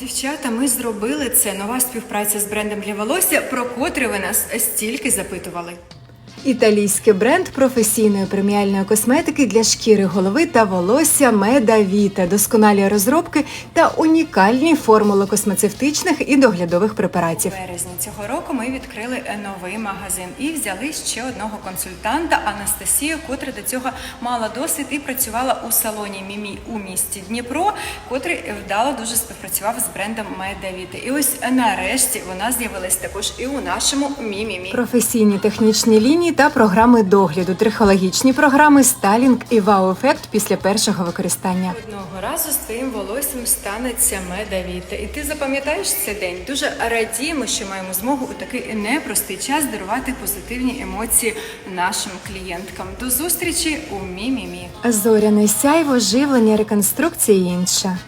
Дівчата, ми зробили це. Нова співпраця з брендом для волосся, про котрий ви нас стільки запитували. Італійський бренд професійної преміальної косметики для шкіри голови та волосся Медавіта, досконалі розробки та унікальні формули космецевтичних і доглядових препаратів. В березні цього року ми відкрили новий магазин і взяли ще одного консультанта Анастасію, котра до цього мала досвід і працювала у салоні Мімі у місті Дніпро, котрий вдало дуже співпрацював з брендом Медавіта. І ось нарешті вона з'явилась також і у нашому Мімімі. Професійні технічні лінії та програми догляду, трихологічні програми Сталінг і Вау-ефект після першого використання. Одного разу з твоїм волоссям станеться медавіта. І ти запам'ятаєш цей день. Дуже радіємо, що маємо змогу у такий непростий час дарувати позитивні емоції нашим клієнткам. До зустрічі у Мімімі. Зоряне сяйво, живлення, реконструкція і інше.